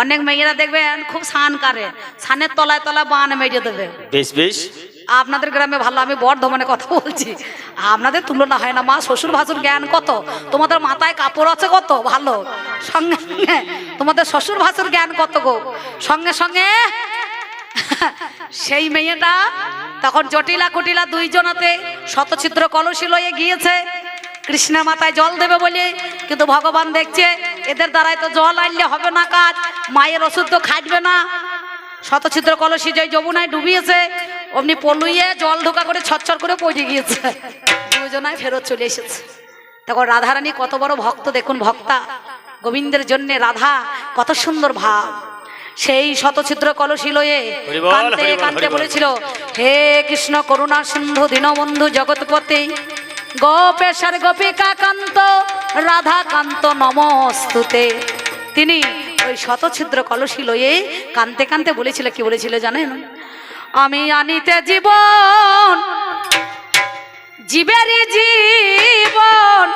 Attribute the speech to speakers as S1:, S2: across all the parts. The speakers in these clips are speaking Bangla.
S1: অনেক মেয়েরা দেখবেন খুব সান করে। সানের তলায় তলায় বান মেরে দেবে।
S2: বেশ বেশ।
S1: আপনাদের গ্রামে ভালো আমি বর্ধমানে কথা বলছি। আপনাদের তুলনা হয় না মা শ্বশুর ভাসুর জ্ঞান কত? তোমাদের মাথায় কাপড় আছে কত? ভালো। সঙ্গে সঙ্গে তোমাদের শ্বশুর ভাসুর জ্ঞান কত গো? সঙ্গে সঙ্গে সেই মেয়েটা তখন জটিলা কুটিলা দুইজনাতে শতছিদ্র কলসি লয়ে গিয়েছে। কৃষ্ণের মাথায় জল দেবে বলে কিন্তু ভগবান দেখছে এদের দ্বারাই তো জল আনলে হবে না কাজ। মায়ের ওষুধ তো খাটবে না। শতছিদ্র কলসি যে যমুনায় ডুবিয়েছে অমনি পলুইয়ে জল ঢোকা করে ছচ্ছর করে পড়ে গিয়েছে। দুজনায় ফেরত চলে এসেছে। তখন রাধারানী কত বড় ভক্ত দেখুন ভক্তা। গোবিন্দের জন্যে রাধা কত সুন্দর ভাব। সেই শতছিদ্র কলসি লয়ে কান্তে কান্তে বলেছিল হে কৃষ্ণ করুণা সিন্ধু দীনবন্ধু জগৎপতি গোপেশ্বর গোপিকা কান্ত রাধা কান্ত নমস্তুতে। তিনি ওই শতছিদ্র কলসি লয়ে কানতে কানতে বলেছিল কি বলেছিল জানেন? আমি আনিতে জীবন জীবেরই জীবন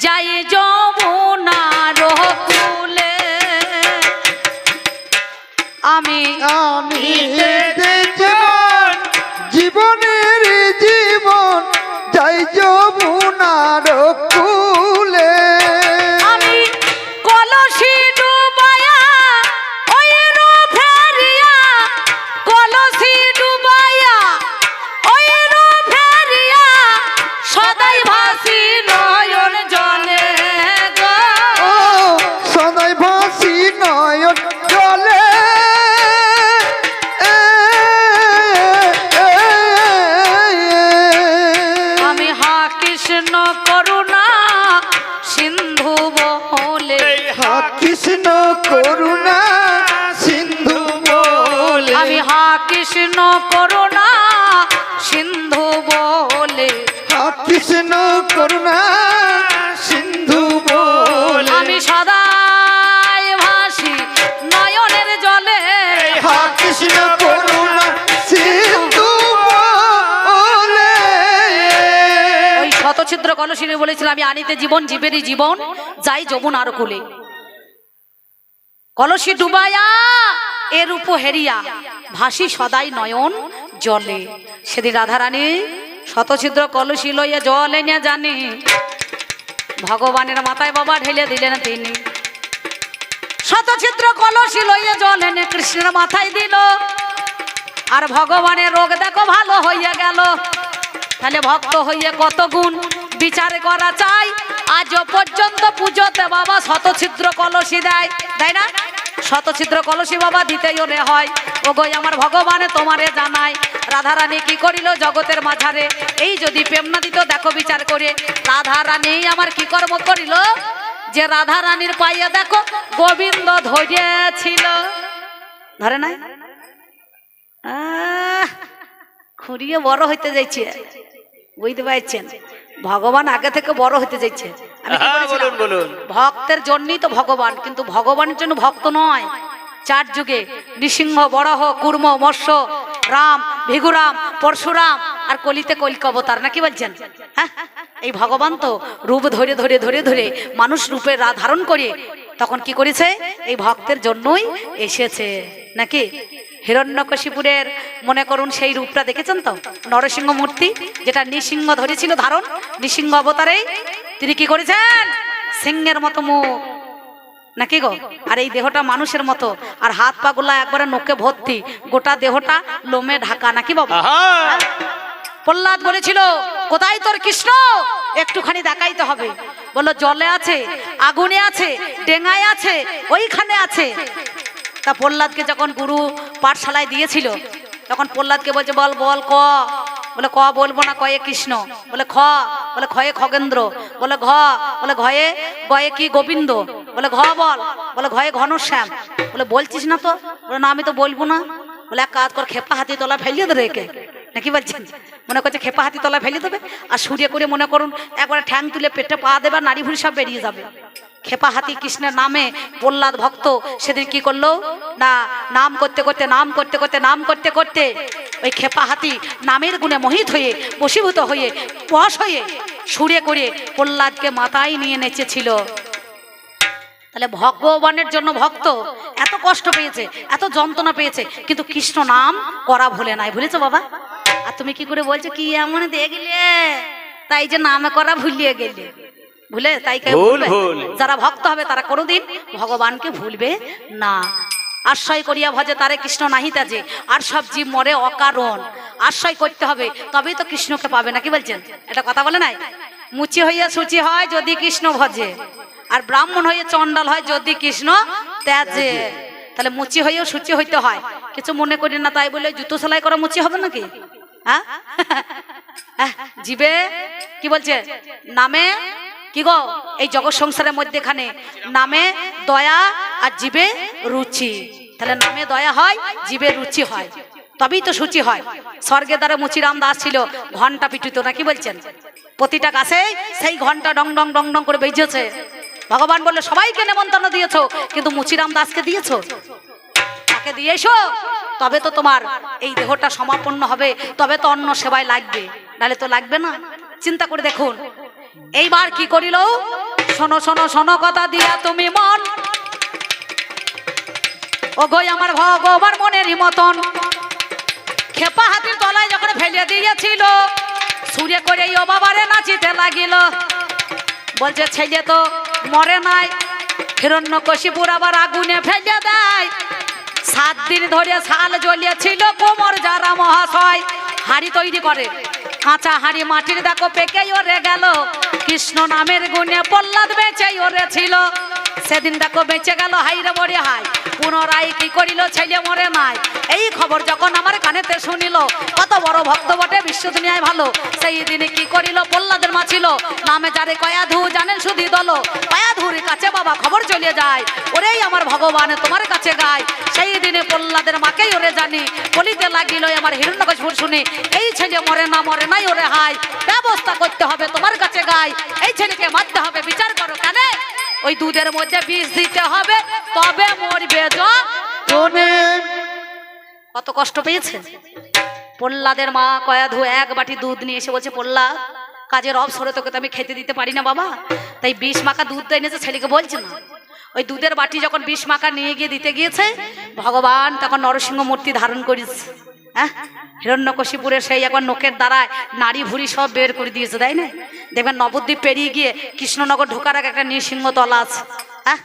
S1: যাই যমুনার কুলে আমি
S3: আমি
S1: কৃষ্ণ করুণা সিন্ধু বলে।
S3: কৃষ্ণ করুণা সিন্ধু বলে।
S1: আমি সদাই ভাসি নয়নের জলে।
S3: কৃষ্ণ করুণা সিন্ধু বলে।
S1: ওই শতছিদ্র কলসিনে বলেছিল আমি আনিতে জীবন জীবেরই জীবন যাই যমুনার কুলে। কলসি ডুবায়া এর উপ হেরিয়া ভাসি সদাই নয়ন জলে। সেদিন রাধারানী শতছিদ্র কলসি লইয়া জল এনে জানি, ভগবানের মাথায় বাবা ঢেলে দিলেন তিনি। শতছিদ্র কলসি লইয়া জল এনে কৃষ্ণের মাথায় দিল, আর ভগবানের রোগ দেখো ভালো হইয়া গেল। তাহলে ভক্ত হইয়ে কত গুণ বিচার করা চাই? আজও পর্যন্ত পুজোতে বাবা শতছিদ্র কলসি দেয় তাই না? শতছিদ্র কলসি বাবা দিতেই ওরে হয়। ও গই আমার ভগবানে তোমারে জানাই রাধারানী কি করিল জগতের মাঝারে? এই যদি প্রেম না দিত, দেখো বিচার করে। রাধারানী আমার কি কর্ম করিল? যে রাধারানীর পাইয়া দেখো, গোবিন্দ ধরিয়েছিল। ধরে নাই? খুঁড়িয়ে বড় হইতে যাইছে। বুঝতে পারছেন? ভগবান আগে থেকে বড় হতে যাচ্ছে কি
S2: হ্যাঁ? বলুন, বলুন।
S1: ভক্তের জন্যই তো ভগবান কিন্তু ভগবানের জন্য ভক্ত নয়। চার যুগে নৃসিংহ বরাহ কুর্ম মৎস্য রাম ভিগুরাম পরশুরাম আর কলিতে কলিক অবতার নাকি বলছেন? হ্যাঁ? এই ভগবান তো রূপ ধরে ধরে ধরে ধরে মানুষ রূপে ধারণ করে তখন কি করেছে? এই ভক্তের জন্যই এসেছে নাকি? হিরণ্যকশিপুরের মনে করুন সেই রূপটা দেখেছেন তো? নরসিংহ মূর্তি যেটা নৃসিংহ ধরেছিল ধারণ নৃসিংহ অবতারে। তিনি কি করেছেন? সিংহের মতো মুখ। নাকি গো? আর এই দেহটা মানুষের মতো। আর হাত পা গুলা একবারে নোকে ভর্তি। গোটা দেহটা লোমে ঢাকা নাকি বাবা? প্রহ্লাদ বলেছিল কোথায় তোর কৃষ্ণ? একটুখানি দেখাইতে হবে। বলল জলে আছে আগুনে আছে ডেঙ্গায় আছে ওইখানে আছে। তা প্রহ্লাদকে যখন গুরু পাঠশালায় দিয়েছিল, তখন প্রহ্লাদকে বলছে, বল বল, ক। বলে, ক বলব না, কয়ে কৃষ্ণ। বলে, খ। বলে খয়ে খগেন্দ্র। বলে, ঘ। বলে, ঘয়ে গয়ে কি গোবিন্দ। বলে, ঘ বল। বলে, ঘয়ে ঘনশ্যাম বলে, বলছিস না তো? বলে, না, আমি তো বলব না। বলে, এক কাজ কর, খেপা হাতি তোলা ফেলিয়ে দে রেখে নাকি বলছেন? মনে করছে খেপা হাতি তলা ফেলে দেবে? আর সূর্য করে মনে করুন, একবারে ঠ্যাং তুলে পেটে পা দেবে আর নারী ভুড়ি সব বেরিয়ে যাবে। খেপা হাতি কৃষ্ণের নামে প্রহ্লাদ ভক্ত সেদিন কি করল? না, নাম করতে করতে, নাম করতে করতে, নাম করতে করতে ওই খেপা হাতি নামের গুণে মোহিত হয়ে, বশীভূত হয়ে, বশ হয়ে সুরে করে প্রহ্লাদকে মাথায় নিয়ে নেচেছিল। তাহলে ভগবানের জন্য ভক্ত এত কষ্ট পেয়েছে, এত যন্ত্রণা পেয়েছে, কিন্তু কৃষ্ণ নাম করা ভুলে নাই, ভুলেছো বাবা? আর তুমি কি করে বলছো, কি এমন দেখলে? তাই যে নামে করা ভুলিয়ে গেলে। ভুলে তাই
S2: ভুল।
S1: যারা ভক্ত হবে তারা কোনোদিন ভগবানকে ভুলবে না। আশ্রয় করিয়া ভজে তারে কৃষ্ণ নাহি তাজে আর সব জীব মরে অকারণ। আশ্রয় করতে হবে তবেই তো কৃষ্ণকে পাবে না কি বলছেন? এটা কথা বলে নাই? মুচি হইয়া সুচি হয় যদি কৃষ্ণ ভজে আর ব্রাহ্মণ হয়ে চন্ডাল হয় যদি কৃষ্ণ ত্যাজে। তাহলে মুচি হইয়াও সুচি হইতে হয়। কিছু মনে করি না তাই বলে জুতো সেলাই করা মুচি হবে নাকি? হ্যাঁ? আহ, জিবে কি বলছে? নামে কি গো? এই জগৎ সংসারের মধ্যেখানে নামে দয়া আর জীবে রুচি। তাহলে নামে দয়া হয়, জীবে রুচি হয়। তবেই তো সূচি হয়। স্বর্গে দ্বারা মুচিরাম দাস ছিল, ঘণ্টা পিটুতো, না কি বলছেন? প্রতিটা গাছে সেই ঘণ্টা ডং ডং ডং ডং করে বেজেছে। ভগবান বললে, সবাইকে নেমন্তন্ন দিয়েছ, কিন্তু মুচিরাম দাসকে দিয়েছ? তাকে দিয়ে এসো, তবে তো তোমার এই দেহটা সমাপন্ন হবে, তবে তো অন্য সেবায় লাগবে। নাহলে তো লাগবে না। চিন্তা করে দেখুন এইবার কি করিল? শোনো শোনো শোনো কথা দিয়া তুমি মন। ও গই আমার ভগবান মনেরই মতন। খেপা হাতির তলায় যখন ফেলে দিয়েছিল, সুরে করে ও বাবারে, নাচিতে লাগিল। বলছে, ছেলে তো মরে নাই। হিরণ্য কশিপুর আবার আগুনে ফেলে দেয়। সাত দিন ধরে শাল জ্বলিয়েছিল কোমর যারা মহাশয়। হাড়ি তৈরি করে। কাঁচা হাড়ি মাটির দেখো পেকে ওরে গেল। কৃষ্ণ নামের গুণে প্রহ্লাদ বেঁচে ওরে ছিল। সেদিন দেখো বেঁচে গেল হাইরে মরে হাই। পুনরায় কি করিল ছেলে মরে নাই। এই খবর যখন আমার কানেতে শুনিল, কত বড় ভক্ত বটে, বিশ্ব দুনিয়ায় ভালো। সেই দিনে কি করিল, প্রহ্লাদের মা ছিল নামে যারে কয়া ধু, জানেন শুধু দল। কয়া ধুর কাছে বাবা, খবর চলে যায়। ওরেই আমার ভগবান তোমার কাছে গায়। সেই দিনে প্রহ্লাদের মাকেই ওরে জানি। বলিতে লাগিল আমার হিরণ্যকশপুর শুনি। এই ছেলে মরে না, মরে নাই ওরে হাই ব্যবস্থা করতে হবে তোমার কাছে গায়। এই ছেলেকে মারতে হবে, বিচার করো কেন? ওই দুধের মধ্যে বিষ দিতে হবে তবে মরবে কত কষ্ট পেয়েছে? প্রহ্লাদের মা কয়া ধু এক বাটি দুধ নিয়ে এসে বলছে প্রহ্লাদ কাজের অবসরে তোকে তো আমি খেতে দিতে পারি না বাবা। তাই বিষ মাখা দুধ তো এনেছে ছেলেকে বলছে না। ওই দুধের বাটি যখন বিষ মাখা নিয়ে গিয়ে দিতে গিয়েছে ভগবান তখন নরসিংহ মূর্তি ধারণ করেছে। হ্যাঁ? সেই একবার নোকের দ্বারায় নারী ভুড়ি সব বের করে দিয়েছে, তাই না? দেখবেন নবদ্বীপ পেরিয়ে গিয়ে কৃষ্ণনগর ঢোকার এক একটা নৃসিংহ তলা আছে। হ্যাঁ?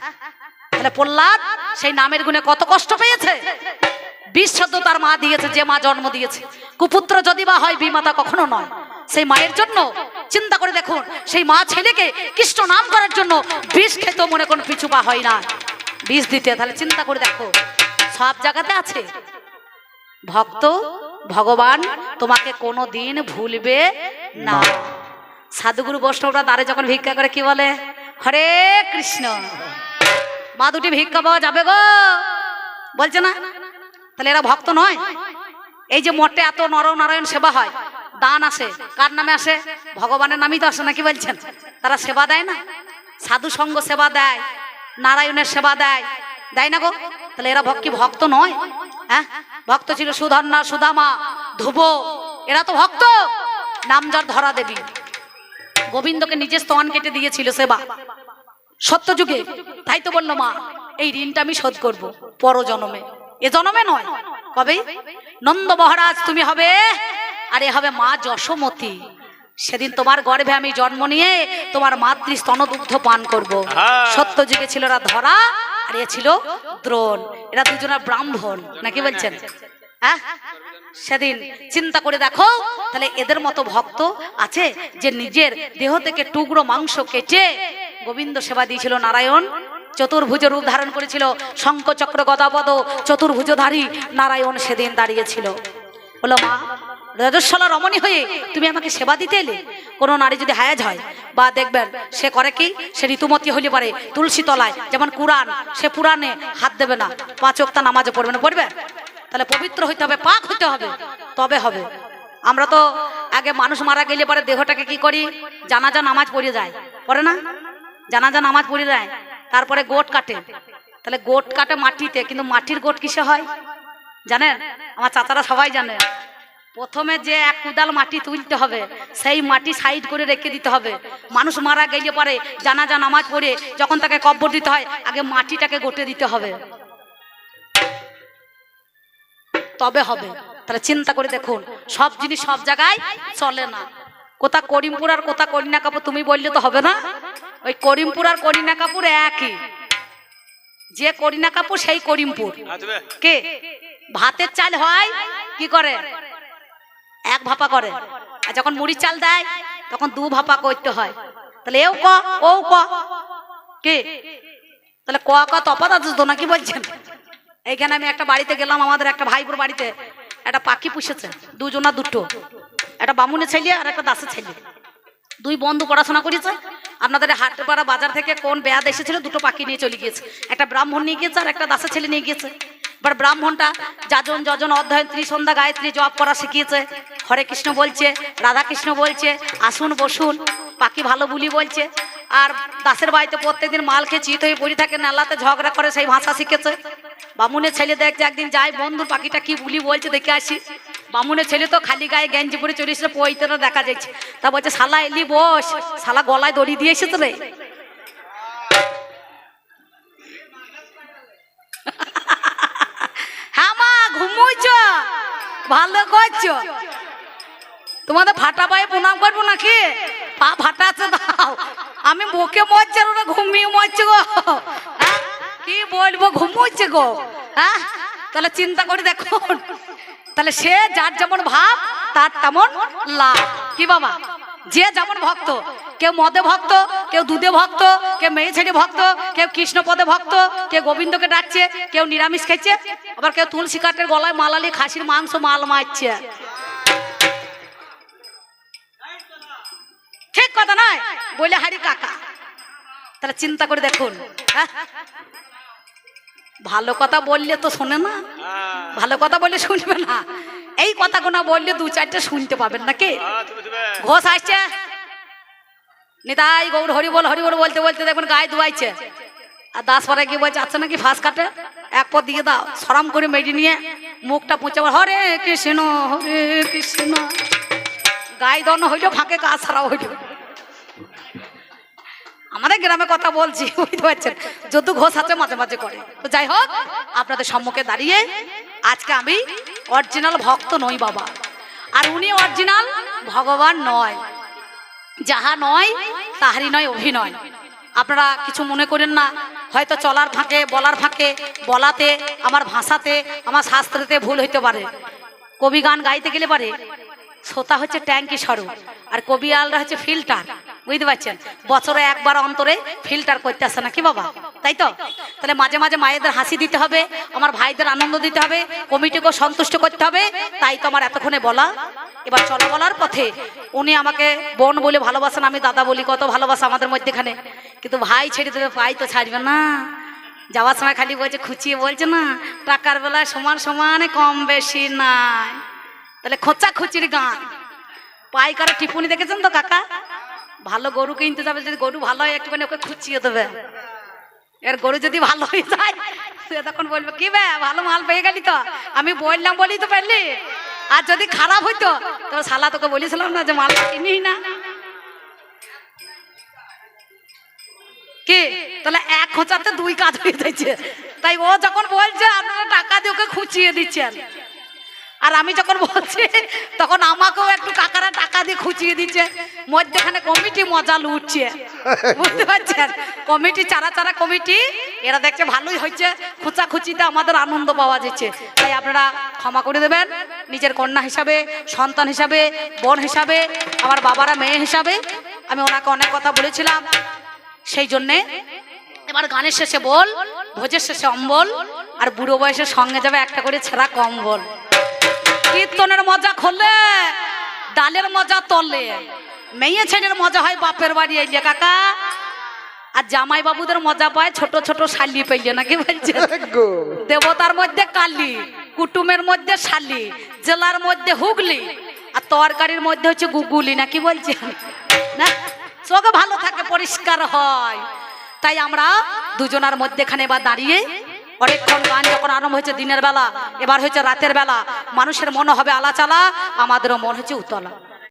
S1: তাহলে প্রহ্লাদ সেই নামের গুণে কত কষ্ট পেয়েছে? বিষ শব্দ তার মা দিয়েছে, যে মা জন্ম দিয়েছে। কুপুত্র যদি বা হয়, বিমাতা কখনো নয়। সেই মায়ের জন্য চিন্তা করে দেখুন, সেই মা ছেলেকে কৃষ্ণ নাম করার জন্য বিষ খেতেও মনে কোন পিছু পা হয় না। বিষ দিতে, তাহলে চিন্তা করে দেখো, সব জায়গাতে আছে। ভক্ত, ভগবান তোমাকে কোনো দিন ভুলবে না। সাধুগুরু বৈষ্ণবরা দ্বারে যখন ভিক্ষা করে, কি বলে? হরে কৃষ্ণ। মা দুটি ভিক্ষা পাওয়া যাবে গো। বলছে না? তাহলে এরা ভক্ত নয়। এই যে মঠে এত নর নারায়ণ সেবা হয়, দান আসে। কার নামে আসে? ভগবানের নামই তো আসে নাকি বলছেন? তারা সেবা দেয় না। সাধু সঙ্গ সেবা দেয়, নারায়ণের সেবা দেয়। দেয় না গো? তাহলে এরা ভক্তি ভক্ত নয়? হ্যাঁ? ভক্ত ছিল সুধন্যা সুদামা ধ্রুব। এরা তো ভক্ত। নামজার ধরা দেবী। গোবিন্দকে নিজের স্তন কেটে দিয়েছিল সেবা। সত্য যুগে তাই তো বলল মা এই ঋণটা আমি শোধ করব পর জনমে এ জনমে নয়। কবে? নন্দ মহারাজ তুমি হবে? আর এ হবে মা যশোমতী। সেদিন তোমার গর্ভে আমি জন্ম নিয়ে তোমার মাতৃ স্তনদুগ্ধ পান করব।
S2: হ্যাঁ।
S1: সত্য যুগে ছিল ধরা আর এ ছিল দ্রোণ। এরা দুজনা ব্রাহ্মণ, নাকি বলছেন? হ্যাঁ? সেদিন চিন্তা করে দেখো, তাহলে এদের মতো ভক্ত আছে যে নিজের দেহ থেকে টুকরো মাংস কেটে গোবিন্দ সেবা দিয়েছিল নারায়ণ, চতুর্ভুজ রূপ ধারণ করেছিল শঙ্খ চক্র গদাপদ, চতুর্ভুজধারী নারায়ণ সেদিন দাঁড়িয়েছিল। বলো মা রজস্বলা রমণী হয়ে তুমি আমাকে সেবা দিতে এলে? কোনো নারী যদি হায়াজ হয়, বা দেখবেন সে করে কি? সে ঋতুমতি হলে পারে তুলসী তলায়। যেমন কুরআন, সে পুরাণে হাত দেবে না, পাঁচ ওক্তা নামাজে পড়বে না, পড়বে? তাহলে পবিত্র হইতে হবে, পাক হইতে হবে, তবে হবে। আমরা তো আগে মানুষ মারা গেলে পরে দেহটাকে কি করি? জানাজা নামাজ পড়ে যায়। পড়ে না? জানাজা নামাজ পড়ে যায়, তারপরে গোট কাটে। তাহলে গোট কাটে মাটিতে, কিন্তু মাটির গোট কিসে হয়? জানেন? আমার চাচারা সবাই জানে। প্রথমে যে এক কুদাল মাটি তুলতে হবে সেই মাটি সাইড করে রেখে দিতে হবে। মানুষ মারা গেলে পরে জানাজা নামাজ পড়ে যখন তাকে কব্বর দিতে হয় আগে মাটিটাকে গোটে দিতে হবে। তবে হবে। তাহলে চিন্তা করে দেখুন সব জিনিস সব জায়গায় চলে না। কোথা করিমপুর আর কোথা করিনা কাপুর তুমি বললে তো হবে না? ওই করিমপুর আর করিনা কাপুর একই। যে করিনা কাপুর সেই করিমপুর। কে? ভাতের চাল হয় কি করে? এক ভাপা করে। আর যখন মুড়ির চাল দেয়, তখন দু ভাপা করতে হয়। তাহলে এও ক, ও ক। কে? তাহলে ক ক তফাত আছে তো নাকি বলছেন? এইখানে আমি একটা বাড়িতে গেলাম, আমাদের একটা ভাইপুর বাড়িতে। একটা পাখি পুষেছে, দুজনা দুটো। একটা বামুনের ছেলে আর একটা দাসের ছেলে। দুই বন্ধু পড়াশোনা করেছে। আপনাদের হাটপাড়া বাজার থেকে কোন বেয়াদ এসেছিল, দুটো পাখি নিয়ে চলে গিয়েছে। একটা ব্রাহ্মণ নিয়ে গিয়েছে আর একটা দাসের ছেলে নিয়ে গিয়েছে। এবার ব্রাহ্মণটা যাজন, যজন, অধ্যয়ন, ত্রিসন্ধ্যা, গায়ত্রী, জপ করা শিখিয়েছে। হরে কৃষ্ণ বলছে, রাধা কৃষ্ণ বলছে, আসুন বসুন, পাখি ভালো বুলি বলছে। আর দাসের বাড়িতে প্রত্যেকদিন মাল খেয়ে চিত হয়ে পড়ে থাকে, নালাতে ঝগড়া করে, সেই ভাষা শিখেছে। বামুনের ছেলে দেখছে একদিন যাই বন্ধু, পাখিটা কি বুলি বলছে দেখে আসি। বামুনের ছেলে তো খালি গায়ে গেঞ্জি পরে চলে এসে পইতেটা দেখা যাচ্ছে। তা বলছে, শালা এলি বস, শালা গলায় দড়ি দিয়ে এসেছে রে। হ্যাঁ মা ভালো করছ? তোমাদের ফাটা পায়ে প্রণাম করব নাকি? পা ফাটা আছে, দাও। আমি বকে মরছে ওরা ঘুমিয়ে মরছে গো। হ্যাঁ? কি বলব, ঘুমোচ্ছে গো। হ্যাঁ? তাহলে চিন্তা করে দেখুন তাহলে সে যার যেমন ভাব, তার তেমন লাভ। কি বাবা? যে যেমন ভক্ত, কেউ মদে ভক্ত, কেউ দুধে ভক্ত, কেউ মেয়ে ছেড়ে ভক্ত, কেউ কৃষ্ণ পদে ভক্ত, কেউ গোবিন্দকে ডাকছে, কেউ নিরামিষ খাচ্ছে আবার কেউ তুলসী কাঠের গলায় মালালি খাসির মাংস মাল মারছে। কথা নয়, বলে হারি কাকা। তাহলে চিন্তা করে দেখুন। হ্যাঁ? ভালো কথা বললে তো শোনে না। ভালো কথা বললে শুনবে না। এই কথা কথাগুলো বললে দু চারটে শুনতে পাবেন নাকি? ঘোষ আসছে। নিতাই গৌর হরি বল হরি বল বলতে বলতে দেখুন গায়ে ধুয়াইছে। আর দাস পরে কি বলছে আচ্ছা নাকি ফাঁস কাটে? এক পর দিয়ে দাও, সরম করে মেডি নিয়ে মুখটা পুঁচে হরে কৃষ্ণ হরে কৃষ্ণ। গায়ে দন হইল, ফাঁকে কাজ ছাড়াও হইল। আমাদের গ্রামে কথা বলছি, বুঝতে পারছেন? যদু ঘোষ আছে মাঝে মাঝে করে। তো যাই হোক, আপনাদের সম্মুখে দাঁড়িয়ে আজকে আমি অরিজিনাল ভক্ত নই বাবা। আর উনি অরিজিনাল ভগবান নয়। যাহা নয়, তাহারই নয়, অভিনয়। আপনারা কিছু মনে করেন না, হয়তো চলার ফাঁকে, বলার ফাঁকে, বলাতে, আমার ভাষাতে, আমার শাস্ত্রেতে ভুল হইতে পারে। কবি গান গাইতে গেলে পারে শ্রোতা হচ্ছে ট্যাঙ্কি স্বরূপ, আর কবি আলরা হচ্ছে ফিল্টার, বুঝতে পারছেন? বছরে একবার অন্তরে ফিল্টার করতে আসে না, কি বাবা? তাই তো? তাহলে মাঝে মাঝে মায়েদের হাসি দিতে হবে, আমার ভাইদের আনন্দ দিতে হবে, কমিটিকেও সন্তুষ্ট করতে হবে, তাই তো আমার এতক্ষণে বলা। এবার চলা বলার পথে, উনি আমাকে বোন বলে ভালোবাসেন, আমি দাদা বলি, কত ভালোবাসা আমাদের মধ্যেখানে। কিন্তু ভাই ছেড়ে দেবে, ভাই তো ছাড়বে না। যাওয়ার সময় খালি বলছে, খুঁচিয়ে বলছে না, টাকার বেলায় সমান সমানে কম বেশি নাই। তাহলে খোঁচা খুচির গান। পাইকার টিপুনি দেখেছেন তো কাকা? ভালো গরু কিনতে যাবে, যদি গরু ভালো হয় একটুখানি ওকে খুচিয়ে দেবে। এর গরু যদি ভালো হয়ে যায় তখন বলবে, কি বে, ভালো মাল পেয়ে গেলি তো? আমি বললাম বলি তো পারলি আর যদি খারাপ হইতো, তো শালা তোকে বলেছিলাম না যে মাল কিনি না। কি? তাহলে এক খোঁচাতে দুই কাজ হয়ে যাচ্ছে তাই ও যখন বলছে, আপনারা টাকা দিয়ে ওকে খুঁচিয়ে দিচ্ছেন। আর আমি যখন বলছি, তখন আমাকেও একটু কাকারা টাকা দিয়ে খুঁচিয়ে দিচ্ছে। মধ্যেখানে কমিটি মজা লুটছে। বুঝতে পারছেন? কমিটি চারা চারা কমিটি, এরা দেখছে ভালোই হচ্ছে। খুচা খুচিতে আমাদের আনন্দ পাওয়া যাচ্ছে। তাই আপনারা ক্ষমা করে দেবেন। নিজের কন্যা হিসাবে, সন্তান হিসাবে, বোন হিসাবে, আমার বাবারা মেয়ে হিসাবে, আমি ওনাকে অনেক কথা বলেছিলাম। সেই জন্যে এবার গানের শেষে বল, ভোজের শেষে অম্বল, আর বুড়ো বয়সের সঙ্গে যাবে একটা করে ছেঁড়া কম্বল। কীর্তনের মজা খোলে ডালের মজা তলে। মেয়ে ছেলের মজা হয় বাপের বাড়ি এলিয়ে কাকা। আর জামাই বাবুদের মজা পায় ছোট ছোট শালি পেলে নাকি বলছে? দেবতার মধ্যে কালি কুটুমের মধ্যে শালি জেলার মধ্যে হুগলি আর তরকারির মধ্যে হচ্ছে গুগুলি নাকি বলছে? না? চোখে ভালো থাকে পরিষ্কার হয়। তাই আমরা দুজনার মধ্যেখানে বা দাঁড়িয়ে অনেকক্ষণ গান যখন আরম্ভ হয়েছে দিনের বেলা, এবার হয়েছে রাতের বেলা। মানুষের মনে হবে আলাচালা, আমাদেরও মন হচ্ছে উতলা।